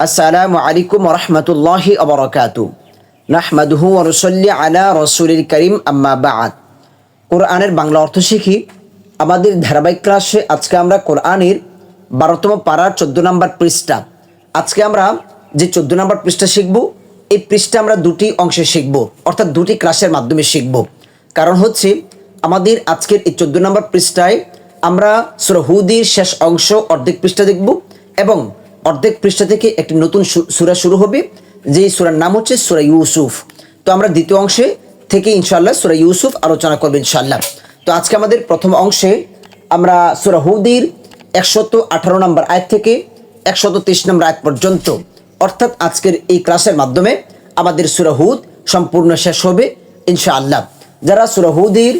আসসালামু আলাইকুম রহমতুল্লাহি আবরকাতু নাহমাদুহু রসল্লি আলা রসুলিল করিম, আম্মা বাদ। কোরআনের বাংলা অর্থ শিখি আমাদের ধারাবাহিক ক্লাসে আজকে আমরা কোরআনের বারোতম পাড়ার চোদ্দ নম্বর পৃষ্ঠা। আজকে আমরা যে চোদ্দ নম্বর পৃষ্ঠা শিখব, এই পৃষ্ঠা আমরা দুটি অংশে শিখব, অর্থাৎ দুটি ক্লাসের মাধ্যমে শিখব। কারণ হচ্ছে, আমাদের আজকের এই চোদ্দ নম্বর পৃষ্ঠায় আমরা সুরহুদির শেষ অংশ অর্ধেক পৃষ্ঠা দেখব এবং অর্ধেক পৃষ্ঠা থেকে একটি নতুন সূরা শুরু হবে যে সুরার নাম হচ্ছে সূরা ইউসুফ। তো আমরা দ্বিতীয় অংশে থেকে ইনশাআল্লাহ সূরা ইউসুফ আলোচনা করব ইনশাআল্লাহ। তো আজকে আমাদের প্রথম অংশে আমরা সূরা হুদির একশত আঠারো নম্বর আয়াত থেকে একশত তেইশ নম্বর আয়াত পর্যন্ত, অর্থাৎ আজকের এই ক্লাসের মাধ্যমে আমাদের সূরা হুদ সম্পূর্ণ শেষ হবে ইনশাআল্লাহ। যারা সূরা হুদির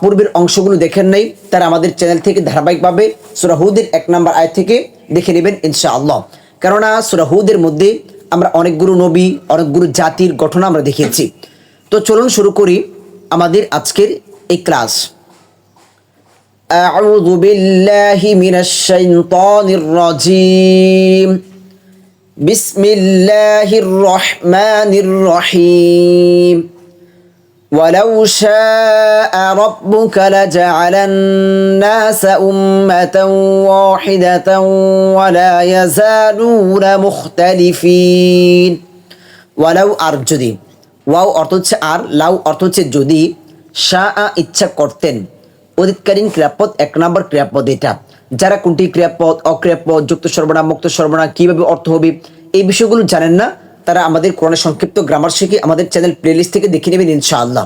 পূর্বের অংশগুলো দেখেন নাই, তারা আমাদের চ্যানেল থেকে ধারাবাহিকভাবে সুরাহুদের এক নম্বর আয় থেকে দেখে নেবেন ইনশাআল্লাহ কেননা সুরাহুদের মধ্যে আমরা অনেকগুলো নবী অনেকগুলো জাতির ঘটনা আমরা দেখিয়েছি তো চলুন শুরু করি আমাদের আজকের এই ক্লাস أعوذ بالله من الشيطان الرجيم بسم الله الرحمن الرحيم ولو شاء ربك لجعل الناس أمة واحدة ولا يزالون مختلفين ولو أرجدي ওয়াও অর্থ হচ্ছে আর লাউ অর্থ হচ্ছে যদি শাহ ইচ্ছা করতেন অধিকালীন ক্রিয়াপদ এক নম্বর ক্রিয়াপদ এটা যারা কোনটি ক্রিয়াপদ অক্রিয়াপদ যুক্ত সর্বনাম মুক্ত সর্বনাম কিভাবে অর্থ হবে এই বিষয়গুলো জানেন না তারা আমাদের কোরআনের সংক্ষিপ্ত গ্রামার শিখে আমাদের চ্যানেল প্লেলিস্ট থেকে দেখে নেবেন ইনশাআল্লাহ।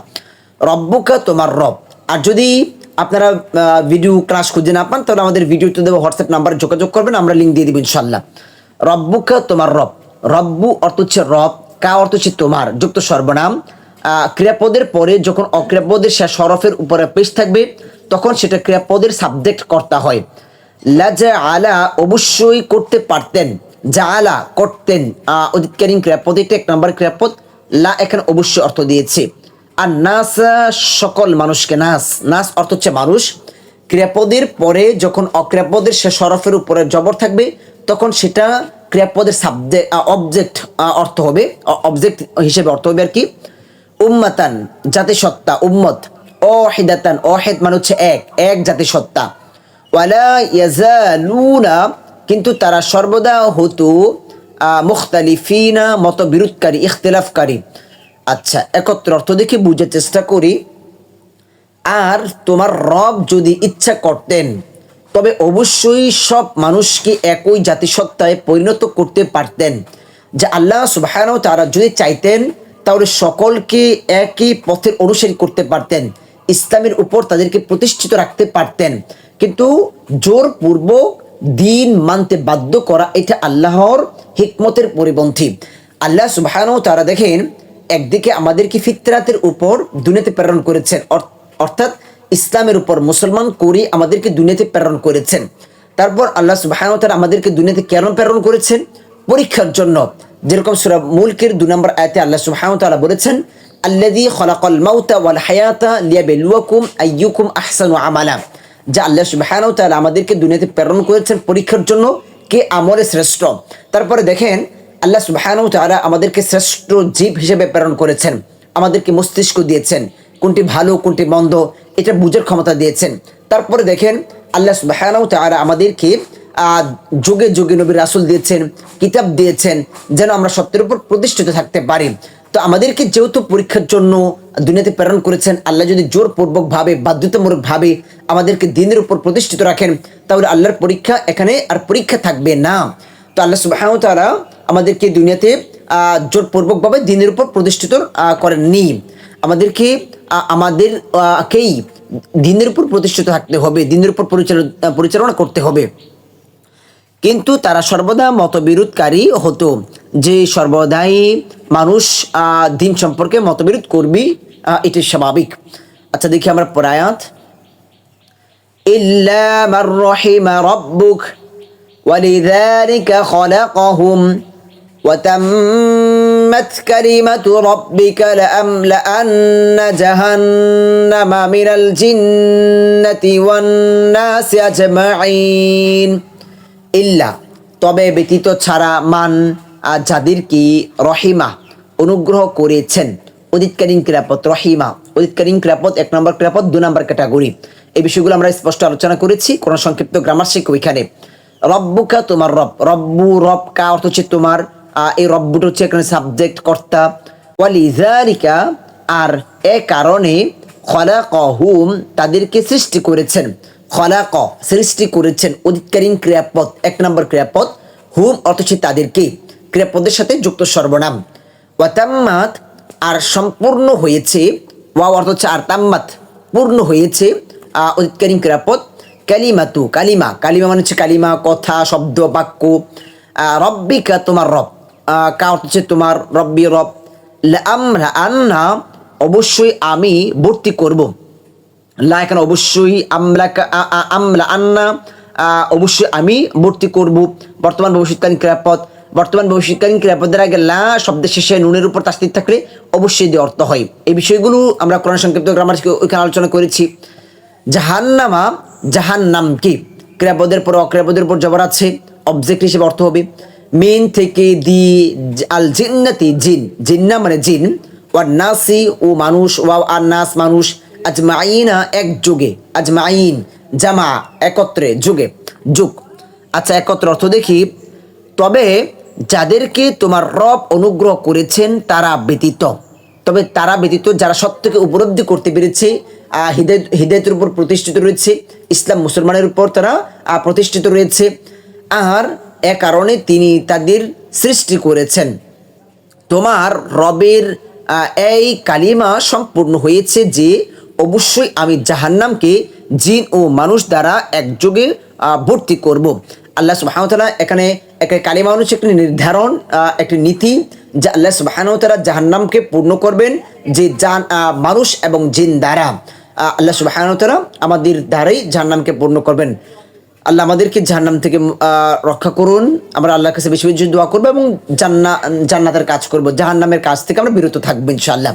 রব্বুকা তোমার রব। আর যদি আপনারা ভিডিও ক্লাস খুঁজে না পান, তাহলে আমাদের ভিডিওতে দেবো হোয়াটসঅ্যাপ নাম্বারে যোগাযোগ করবেন, আমরা লিঙ্ক দিয়ে দিব ইনশাআল্লাহ। রব্বুকা তোমার রব। রব্বু অর্থ হচ্ছে রব, কা অর্থ হচ্ছে তোমার, যুক্ত সর্বনাম। ক্রিয়াপদের পরে যখন অক্রিয়াপদের শেষ হরফের উপরে পেশ থাকবে, তখন সেটা ক্রিয়াপদের সাবজেক্ট কর্তা হয়। লাজা আলা অবশ্যই করতে পারতেন। আলা করতেন আহ, অধিকারীন ক্রিয়াপদ এটা এক নম্বর ক্রিয়াপদ লা এখানে অবশ্যই অর্থ দিয়েছে। আর নাস সকল মানুষকে নাস নাস অর্থ হচ্ছে মানুষ। ক্রিয়াপদের পরে যখন অক্রিয়াপদের শেষ হরফের উপরে জবর থাকবে তখন সেটা ক্রিয়াপদের সাবজেক্ট অবজেক্ট অর্থ হবে অবজেক্ট হিসেবে অর্থ হবে আর কি। উম্মাতান জাতিসত্তা উম্মত। অহিদাতান অহেদ মানে হচ্ছে এক এক জাতিসত্তা। ওয়ালা ইয়াজালুনা কিন্তু তারা সর্বদা হতো মুখতালিফিনা মত বিরোধকারী ইখতিলাফকারী। আচ্ছা একত্র অর্থ দেখে বুঝার চেষ্টা করি। আর তোমার রব যদি ইচ্ছা করতেন, তবে অবশ্যই সব মানুষকে একই জাতিসত্তায় পরিণত করতে পারতেন? যে আল্লাহ সুবাহান তারা যদি চাইতেন, তাহলে সকলকে একই পথের অনুসরণ করতে পারতেন। ইসলামের উপর তাদেরকে প্রতিষ্ঠিত রাখতে পারতেন। কিন্তু জোরপূর্বক দিন মানতে বাধ্য করা, এটা আল্লাহর হিকমতের পরিপন্থী। আল্লাহ সুবাহান তারা দেখেন, একদিকে আমাদেরকে ফিতরাতের উপর দুনিয়াতে প্রেরণ করেছেন অর্থাৎ ইসলামের উপর মুসলমান করে আমাদেরকে দুনিয়াতে প্রেরণ করেছেন। তারপর আল্লাহ সুবাহান তারা আমাদেরকে দুনিয়াতে কেন প্রেরণ করেছেন? পরীক্ষার জন্য। যেরকম সুরা মুলকের দু নম্বর আয়তে আল্লাহ সুবাহান তারা বলেছেন আল্লাদি খলাকল মাউতা ওয়াল হায়াতা লিয়াবেলুয়াকুম আইয়ুকুম আহসানু আমালা। যা আল্লাহ সুবাহান তারা আমাদেরকে দুনিয়াতে প্রেরণ করেছেন পরীক্ষার জন্য কে আমলে শ্রেষ্ঠ। তারপরে দেখেন, আল্লাহ সুবাহানু তারা আমাদেরকে শ্রেষ্ঠ জীব হিসেবে প্রেরণ করেছেন। আমাদেরকে মস্তিষ্ক দিয়েছেন, কোনটি ভালো, কোনটি মন্দ, এটা বুঝার ক্ষমতা দিয়েছেন। তারপরে দেখেন, আল্লাহ সুবাহানু তারা আমাদেরকে যুগে যুগে নবী রাসুল দিয়েছেন, কিতাব দিয়েছেন, যেন আমরা সত্যের উপর প্রতিষ্ঠিত থাকতে পারি। তো আমাদেরকে যেহেতু পরীক্ষার জন্য দুনিয়াতে প্রেরণ করেছেন আল্লাহ যদি জোরপূর্বক ভাবে বাধ্যতামূলক ভাবে আমাদেরকে দিনের উপর প্রতিষ্ঠিত রাখেন তাহলে আল্লাহর পরীক্ষা এখানে আর পরীক্ষা থাকবে না। তো আল্লাহ সুবাহ তারা আমাদেরকে দুনিয়াতে আহ, জোরপূর্বকভাবে দিনের উপর প্রতিষ্ঠিত করেননি। আমাদেরকে আহ, আমাদের আহ, কেই দিনের উপর প্রতিষ্ঠিত থাকতে হবে দিনের উপর পরিচালনা করতে হবে। কিন্তু তারা সর্বদা মতবিরোধকারী হতো যে সর্বদাই মানুষ আহ, দিন সম্পর্কে মতবিরোধ করবি আহ, এটি স্বাভাবিক আচ্ছা দেখি আমরা পরায়াত إلا من رحم ربك ولذلك خلقهم وتمت كلمة ربك لأملأن جهنم من الجنة والناس أجمعين ইল্লা। তবে ব্যতীত ছাড়া মান আহ, যাদেরকে রহিমা? অনুগ্রহ করেছেন। অদিতকালীন ক্রিয়াপদ রহিমা। অদিতকালীন ক্রিয়াপদ এক নম্বর ক্রিয়াপদ দু নম্বর ক্যাটাগরি। এই বিষয়গুলো আমরা স্পষ্ট আলোচনা করেছি কোন সংক্ষিপ্ত গ্রামার শিখ ওইখানে রব্বুকা তোমার রব। রব্বু রব কা অর্থ হচ্ছে তোমার এই রব্বুটা হচ্ছে এখানে সাবজেক্ট কর্তা। ওয়ালিজারিকা আর এ কারণে খলাকহুম তাদেরকে সৃষ্টি করেছেন। খলাক, সৃষ্টি করেছেন অধিকারীন ক্রিয়াপদ, এক নম্বর ক্রিয়াপদ, হুম অর্থ হচ্ছে তাদেরকে, ক্রিয়াপদের সাথে যুক্ত সর্বনাম। ওয়াতাম্মাত, আর সম্পূর্ণ হয়েছে ওয়া অর্থ হচ্ছে আর তাম্মাত পূর্ণ হয়েছে অধিকারীন ক্রিয়াপদ, কালিমাতু, কালিমা কালিমা মানে হচ্ছে কালিমা, কথা, শব্দ, বাক্য রব্বিকা তোমার রব কা অর্থ হচ্ছে তোমার রব্বি রব। আমরা আন্না, অবশ্যই আমি ভর্তি করব। লা এখানে অবশ্যই আমলা আমলা আন্না অবশ্যই আমি ভর্তি করব। বর্তমান ভবিষ্যৎকালীন ক্রিয়াপদ, বর্তমান ভবিষ্যৎকালীন ক্রিয়াপদের আগে লা, শব্দের শেষে নুনের উপর তাস্তিক থাকলে অবশ্যই দিয়ে অর্থ হয়। এই বিষয়গুলো আমরা কোরআন সংক্ষিপ্ত গ্রামার ওইখানে আলোচনা করেছি। জাহান্নামা, জাহান্নাম কি? ক্রিয়াপদের পর অক্রিয়াপদের উপর জবর আছে অবজেক্ট হিসেবে অর্থ হবে। মিন থেকে দি আল জিন্নাতি, জিন। জিন্না মানে জিন। ওয়ার নাসি ও মানুষ ওয়া আর নাস মানুষ। আজমাইনা এক যুগে আজমাইন জামা, একত্রে, যুগে, যুগ। আচ্ছা একত্র অর্থ দেখি। তবে যাদেরকে তোমার রব অনুগ্রহ করেছেন, তারা ব্যতীত। তবে তারা ব্যতীত যারা সত্যকে উপলব্ধি করতে পেরেছে হৃদয়, হৃদয়তের উপর প্রতিষ্ঠিত রয়েছে, ইসলাম মুসলমানের উপর তারা প্রতিষ্ঠিত রয়েছে। আর এ কারণে তিনি তাদের সৃষ্টি করেছেন। তোমার রবের এই কালিমা সম্পূর্ণ হয়েছে যে অবশ্যই আমি জাহান্নামকে জিন ও মানুষ দ্বারা একযোগে ভর্তি করব। আল্লাহ সুবাহতালা এখানে একটা কালিমা মানুষ একটি নির্ধারণ একটি নীতি যে আল্লাহ সুবাহানতালা জাহান্নামকে পূর্ণ করবেন যে জান মানুষ এবং জিন দ্বারা। আল্লাহ সুবাহানতালা আমাদের দ্বারাই জাহান্নামকে পূর্ণ করবেন। আল্লাহ আমাদেরকে জাহান্নাম থেকে রক্ষা করুন। আমরা আল্লাহর কাছে বেশি বেশি দোয়া করব এবং জান্না, জান্নাতের কাজ করব। জাহান্নামের কাজ থেকে আমরা বিরত থাকব ইনশাআল্লাহ।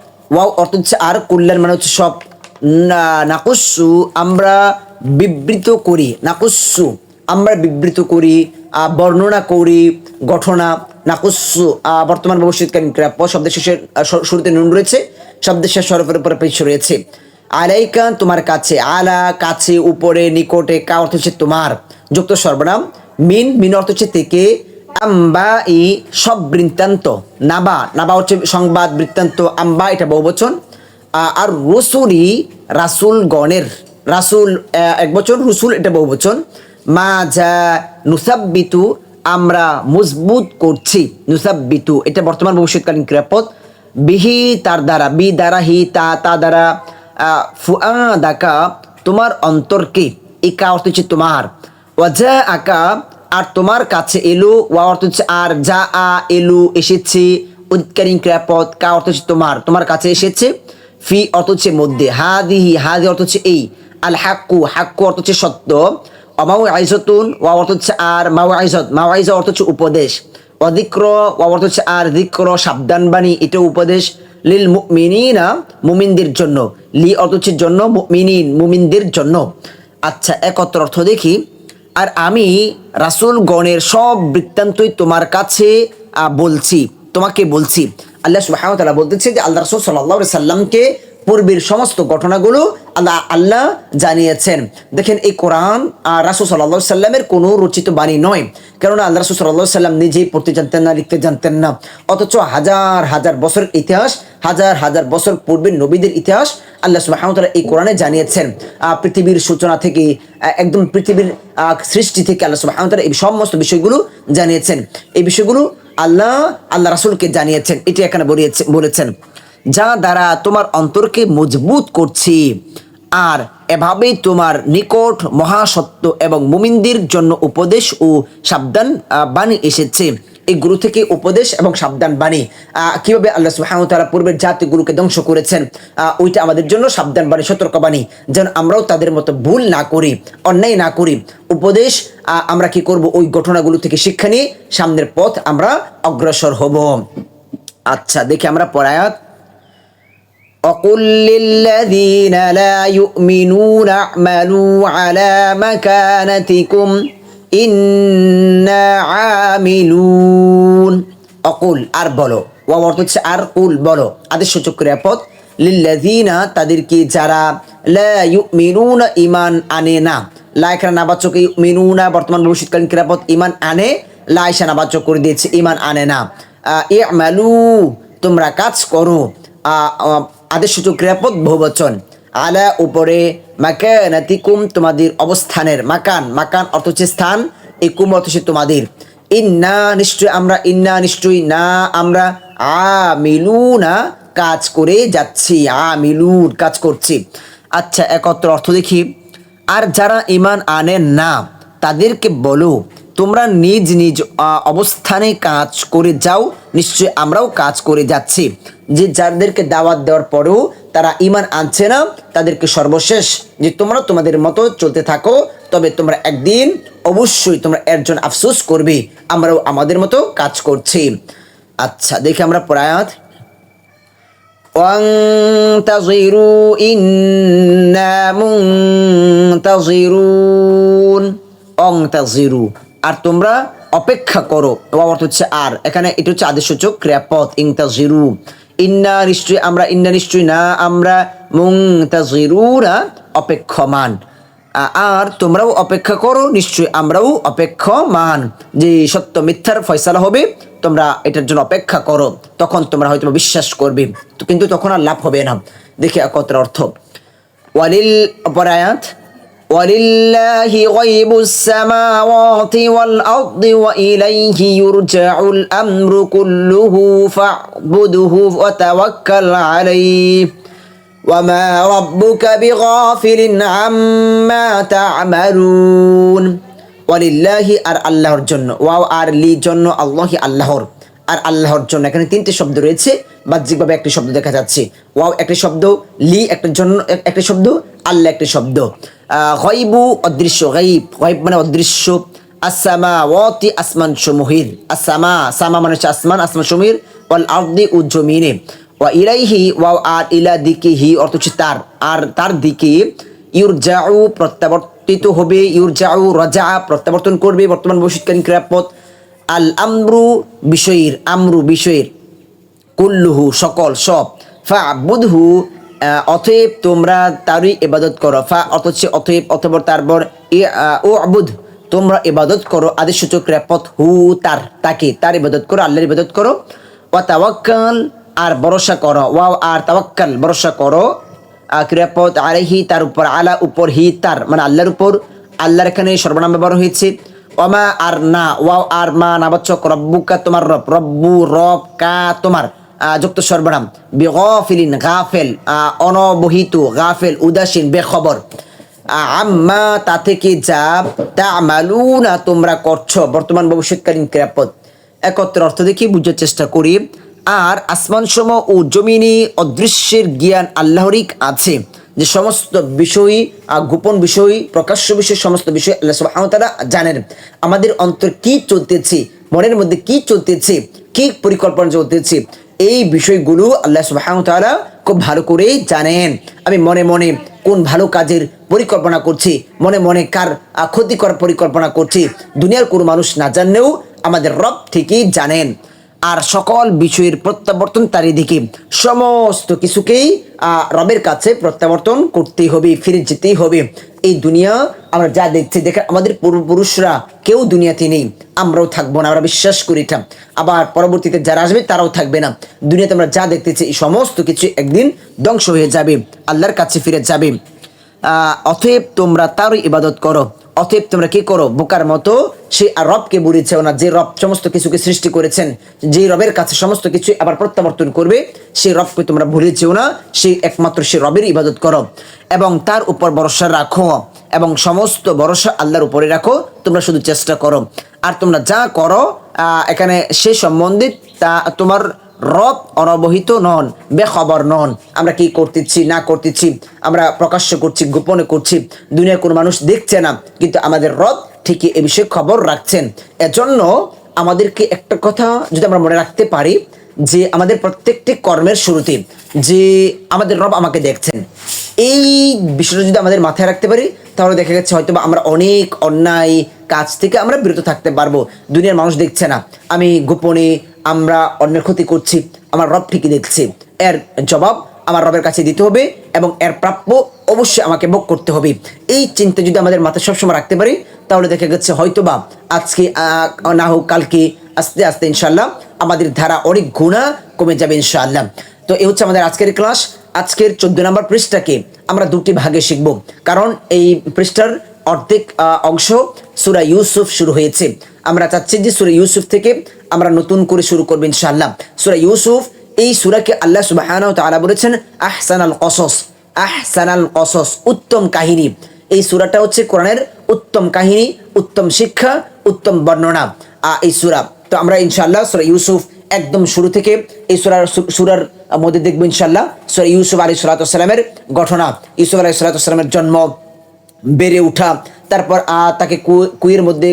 ওয়াও অর্থ হচ্ছে আর কল্যাণ মানে হচ্ছে সব। না- নাকুস্সু আমরা বিবৃত করি। নাকুস্সু আমরা বিবৃত করি বর্ণনা করি ঘটনা নাকুস্সু আহ, বর্তমান ভবিষ্যৎকালীন ক্রিয়া প শব্দের শেষে আহ, শ- শুরুতে নুন রয়েছে। শব্দের শেষ সরফের উপরে পেশ রয়েছে। আলাইকা তোমার কাছে। আলা কাছে উপরে নিকটে কা অর্থ হচ্ছে তোমার। যুক্ত সর্বনাম। মিন মিন অর্থ হচ্ছে থেকে। আম্বা ই সব বৃত্তান্ত নাবা নাবা হচ্ছে সংবাদ বৃত্তান্ত, আম্বা এটা বহুবচন আর রসুলি রাসুল গণের, রাসুল এক বচন, রসুল এটা বহুবচন, মা যা নুসাব্বিতু, আমরা মজবুত করছি, নুসাব্বিতু, এটা বর্তমান ভবিষ্যৎকালীন ক্রিয়াপদ, বিহি তার দ্বারা, বি দ্বারা হি তা তা দ্বারা ফুয়া দাকা তোমার অন্তরকে ইকা অর্থ হচ্ছে তোমার, ওয়াজা আকা আর তোমার কাছে এলো, ওয়া অর্থ হচ্ছে, আর যা, আ, এলো, এসেছে, উৎকারী ক্রিয়াপদ, কা অর্থ হচ্ছে তোমার তোমার কাছে এসেছে, ফি অর্থ হচ্ছে মধ্যে, হাদিহি হাদি অর্থ হচ্ছে এই, আল হাক্কু হাক্কু অর্থ হচ্ছে সত্য অমাউ আইজতুন ওয়া অর্থ হচ্ছে আর মাউ আইজত মাউ আইজা অর্থ হচ্ছে উপদেশ অধিক্র ওয়া অর্থ হচ্ছে আর, দিক্র, সাবধানবাণী এটা উপদেশ, লিল মুমিনিনা, মুমিনদের জন্য, লি অর্থ হচ্ছে জন্য, মুমিনিন, মুমিনদের জন্য আচ্ছা একত্র অর্থ দেখি আর আমি রাসূল গণের সব বৃত্তান্তই তোমার কাছে বলছি, তোমাকে বলছি। আল্লাহ সুবাহ বলতেছে যে, আল্লাহ রসুল সাল্লাহ সাল্লামকে পূর্বের সমস্ত ঘটনাগুলো আল্লাহ আল্লাহ জানিয়েছেন। দেখেন, এই কোরআন আর সাল্লাল্লাহু আলাইহি সাল্লামের কোনো রচিত বাণী নয়। কেননা আল্লাহ সাল্লাল্লাহু আলাইহি সাল্লাম নিজেই পড়তে জানতেন না, লিখতে জানতেন না। অথচ হাজার হাজার বছর ইতিহাস, হাজার হাজার বছর পূর্বের নবীদের ইতিহাস আল্লাহ সুবহানাহু এই কোরআনে জানিয়েছেন। পৃথিবীর সূচনা থেকে, একদম পৃথিবীর সৃষ্টি থেকে আল্লাহ সুবহানাহু এই সমস্ত বিষয়গুলো জানিয়েছেন। এই বিষয়গুলো আল্লাহ আল্লাহ রাসূলকে জানিয়েছেন। এটি এখানে বলেছেন। যা দ্বারা তোমার অন্তরকে মজবুত করছি। আর এভাবেই তোমার নিকট মহাসত্য এবং মুমিনদের জন্য উপদেশ ও সাবধান বাণী এসেছে। এই গুরু থেকে উপদেশ এবং সাবধান বাণী। কীভাবে আল্লাহ ওয়া তাআলা পূর্বের জাতিগুলোকে ধ্বংস করেছেন? ওইটা আমাদের জন্য সাবধান বাণী, সতর্ক বাণী। যেন আমরাও তাদের মতো ভুল না করি, অন্যায় না করি। উপদেশ আমরা কি করব? ওই ঘটনাগুলো থেকে শিক্ষা নিয়ে সামনের পথ আমরা অগ্রসর হব। আচ্ছা দেখি আমরা পড়ায়াত وقل للذين لا يؤمنون اعملوا على مكانتكم إنا عاملون অকুল আর বলো ওয়া অর্থ হচ্ছে আর কুল বলো আদেশ সূচক ক্রিয়াপদ লিল্লাযিনা তাদেরকে যারা লা ইউমিনুনা ঈমান আনে না লা এখানে নাবাচক ইউমিনুনা বর্তমান ভবিষ্যৎকালীন ক্রিয়াপদ ঈমান আনে লা এসা নাবাচক করে দিয়েছে ঈমান আনে না আহ, ইমালু তোমরা কাজ করো আহ, আহ, আদেশ সূচক ক্রিয়াপদ বহুবচন। আলা উপরে মাকানাতিকুম তোমাদের অবস্থানের মাকান। মাকান অর্থ হচ্ছে স্থান এই কুম অর্থ হচ্ছে তোমাদের। ইন্না নিশ্চয় আমরা ইন্না নিশ্চয়ই না আমরা আমিলুনা কাজ করে যাচ্ছি আ আমিলুন কাজ করছি। আচ্ছা একত্র অর্থ দেখি। আর যারা ইমান আনেন না তাদেরকে বলো তোমরা নিজ নিজ আহ, অবস্থানে কাজ করে যাও নিশ্চয় আমরাও কাজ করে যাচ্ছি যে যাদেরকে দাওয়াত দেওয়ার পরেও তারা ইমান আনছে না তাদেরকে সর্বশেষ যে তোমরা তোমাদের মতো চলতে থাকো তবে তোমরা একদিন অবশ্যই তোমরা একজন আফসোস করবে আমরাও আমাদের মতো কাজ করছি আচ্ছা দেখি আমরা প্রায়াত وانتظروا إنا منتظرون অংতাজিরু আর তোমরা অপেক্ষা করো। অর্থ হচ্ছে আর। এখানে এটা হচ্ছে আদেশসূচক ক্রিয়াপদ, ইংতাজিরু। ইন্না নিশ্চয়ই আমরা, ইন্না নিশ্চয়ই না, আমরা মুংতাজিরুনা অপেক্ষমান। আর তোমরাও অপেক্ষা করো, নিশ্চয়ই আমরাও অপেক্ষমান। যে সত্য মিথ্যার ফয়সালা হবে, তোমরা এটার জন্য অপেক্ষা করো। তখন তোমরা হয়তো বিশ্বাস করবে। কিন্তু তখন আর লাভ হবে না। দেখে কত অর্থ। ওয়ালিল অপরায়াত ولله غيب السماوات والأرض وإليه يرجع الأمر كله فاعبده وتوكل عليه وما ربك بغافل عما تعملون ولله আর আল্লাহর জন্য ওয়াও আর লি জন্য আল্লাহি আল্লাহর আর আল্লাহর জন্য এখানে তিনটি শব্দ রয়েছে বাহ্যিকভাবে একটি শব্দ দেখা যাচ্ছে ওয়াও একটি শব্দ লি একটা জন্য এক- একটি শব্দ আল্লাহ একটি শব্দ গয়বু অদৃশ্য গাইব গাইব মানে অদৃশ্য। আসামা ওয়াতি আসমান সমূহের আসামা সামা মানে আসমান আসমান সমূহের, ওয়াল আরদি ও জমিনে। ওয়া ইলাইহি ওয়া আর ইলা দিকে হি অর্থ হচ্ছে তার। আর তার দিকে ইউরজাউ, প্রত্যাবর্তিত হবে, ইউরজাউ, রাজা, প্রত্যাবর্তন করবে বর্তমান ভবিষ্যৎকালীন ক্রিয়াপদ। আল আমরু বিষয়ের আমরু বিষয়ের, কুল্লুহু, সকল, সব। ফা বুধহু অতএব তোমরা তারই ইবাদত করো। ফা অথচ অতএব অথবা তারপর ও আবুদ তোমরা ইবাদত করো। আদেশ সূচক রেপত হু, তার, তাকে, তার ইবাদত করো, আল্লাহর ইবাদত করো। ও তাওয়াক্কাল, আর ভরসা করো। ওয়াও, আর তাওয়াক্কাল, ভরসা করো। ক্রিয়াপদ আলাইহি, তার উপর, আলা উপর, হি, তার মানে আল্লাহর উপর। আল্লাহর এখানে সর্বনাম ব্যবহার হয়েছে। অমা আর না, ওয়াও আর মা, নাবাচক, রব্বুকা তোমার রব, রব্বু রব কা তোমার। যুক্ত সর্বনাম। বেগফিলিন গাফেল অনবহিত, গাফেল, উদাসীন, বেখবর। আম্মা তা থেকে যা তা তোমরা করছ বর্তমান ভবিষ্যৎকালীন ক্রিয়াপদ। অর্থ দেখি, বুঝার চেষ্টা করি। আর আসমান সম ও অদৃশ্যের জ্ঞান আল্লাহরিক আছে। যে সমস্ত বিষয় গোপন বিষয়, প্রকাশ্য বিষয়, সমস্ত বিষয় আল্লাহ ওয়া জানেন। আমাদের অন্তর কি চলতেছে, মনের মধ্যে কি চলতেছে, কি পরিকল্পনা চলতেছে এই বিষয়গুলো আল্লাহ সুবাহতালা খুব ভালো করে জানেন। আমি মনে মনে কোন ভালো কাজের পরিকল্পনা করছি মনে মনে কার আহ, ক্ষতি করার পরিকল্পনা করছি দুনিয়ার কোনো মানুষ না জানলেও আমাদের রব ঠিকই জানেন। আর সকল বিষয়ের প্রত্যাবর্তন তার দিকে সমস্ত কিছুকেই রবের কাছে প্রত্যাবর্তন করতেই হবে, ফিরে যেতেই হবে। এই দুনিয়া আমরা যা দেখছি, দেখে আমাদের পূর্বপুরুষরা কেউ দুনিয়াতে নেই, আমরাও থাকব না, আমরা বিশ্বাস করি এটা। আবার পরবর্তীতে যারা আসবে, তারাও থাকবে না। দুনিয়াতে আমরা যা দেখতেছি, এই সমস্ত কিছু একদিন ধ্বংস হয়ে যাবে, আল্লাহর কাছে ফিরে যাবে। অতএব তোমরা তারই ইবাদত করো। অতএব তোমরা কি করো? বোকার মতো সেই রবকে বুড়িছেও না যে রব সমস্ত কিছুকে সৃষ্টি করেছেন যে রবের কাছে সমস্ত কিছু আবার প্রত্যাবর্তন করবে, সেই রবকে তোমরা ভুলেছেও না। সেই একমাত্র সে রবের ইবাদত করো এবং তার উপর ভরসা রাখো এবং সমস্ত ভরসা আল্লাহর উপরে রাখো। তোমরা শুধু চেষ্টা করো। আর তোমরা যা করো এখানে সে সম্বন্ধে তা তোমার রব অনবহিত নন, বেখবর নন। আমরা কি করতেছি, না করতেছি, আমরা প্রকাশ্য করছি, গোপনে করছি, দুনিয়ার কোনো মানুষ দেখছে না, কিন্তু আমাদের রব ঠিকই এ বিষয়ে খবর রাখছেন। এজন্য আমাদেরকে একটা কথা যদি আমরা মনে রাখতে পারি, যে আমাদের প্রত্যেকটি কর্মের শুরুতে যে আমাদের রব আমাকে দেখছেন এই বিষয়টা যদি আমাদের মাথায় রাখতে পারি, তাহলে দেখা গেছে হয়তো আমরা অনেক অন্যায় কাজ থেকে আমরা বিরত থাকতে পারব। দুনিয়ার মানুষ দেখছে না। আমি গোপনে আমরা অন্যের ক্ষতি করছি, আমার রব ঠিকই দেখছে। এর জবাব আমার রবের কাছে দিতে হবে এবং এর প্রাপ্য অবশ্যই আমাকে ভোগ করতে হবে। এই চিন্তা যদি আমাদের মাথায় সবসময় রাখতে পারি, তাহলে দেখা গেছে হয়তো বা আজকে না হোক কালকে, আস্তে আস্তে ইনশাল্লাহ আমাদের ধারা অনেক গুণা কমে যাবে ইনশাআল্লাহ। তো এই হচ্ছে আমাদের আজকের ক্লাস আজকের চোদ্দ নম্বর পৃষ্ঠাকে আমরা দুটি ভাগে শিখব। কারণ এই পৃষ্ঠার অর্ধেক অংশ সুরা ইউসুফ শুরু হয়েছে। আমরা চাচ্ছি যে সুরা ইউসুফ থেকে আমরা নতুন করে শুরু করব ইনশাআল্লাহ। সুরা ইউসুফ এই সুরাকে আল্লাহ সুবাহানাহু তাআলা বলেছেন আহসানাল কসস আহসানাল কসস উত্তম কাহিনী। এই সুরাটা হচ্ছে কোরআনের উত্তম কাহিনী উত্তম শিক্ষা উত্তম বর্ণনা আহ, এই সুরা। তো আমরা ইনশাআল্লাহ সুরা ইউসুফ একদম শুরু থেকে এই সুরার সুরার মধ্যে দেখব ইনশাআল্লাহ। সুরা ইউসুফ আলী সালাতামের ঘটনা। ইউসুফ আলী সালাতামের জন্ম, বেড়ে ওঠা তারপর তাকে কুয়ের মধ্যে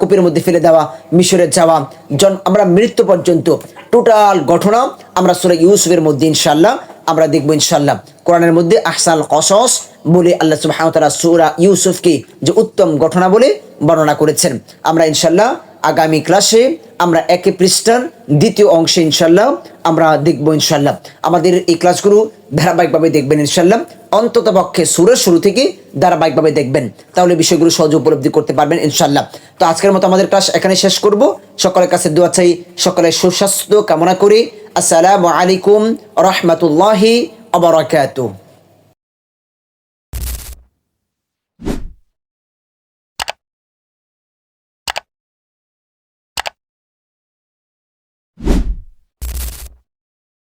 কূপের মধ্যে ফেলে দেওয়া, মিশরে যাওয়া, জন, আমরা মৃত্যু পর্যন্ত, টোটাল ঘটনা আমরা সুরা ইউসুফের মধ্যে ইনশাল্লাহ আমরা দেখব ইনশাল্লাহ কোরআনের মধ্যে আহসাল কসস বলে আল্লাহ তাআলা সূরা ইউসুফকে যে উত্তম ঘটনা বলে বর্ণনা করেছেন। আমরা ইনশাল্লাহ আগামী ক্লাসে আমরা একে পৃষ্ঠার দ্বিতীয় অংশে ইনশাল্লাহ আমরা দেখব ইনশাল্লাহ আমাদের এই ক্লাসগুলো ধারাবাহিকভাবে দেখবেন ইনশাল্লাহ অন্তত পক্ষে সুরের শুরু থেকে ধারাবাহিকভাবে দেখবেন। তাহলে বিষয়গুলো সহজে উপলব্ধি করতে পারবেন ইনশাল্লাহ তো আজকের মতো আমাদের ক্লাস এখানে শেষ করব। সকলের কাছে দোয়া চাই, সকলের সুস্বাস্থ্য কামনা করি। আসসালামু আলাইকুম রহমতুল্লাহি আবরাকাতুহ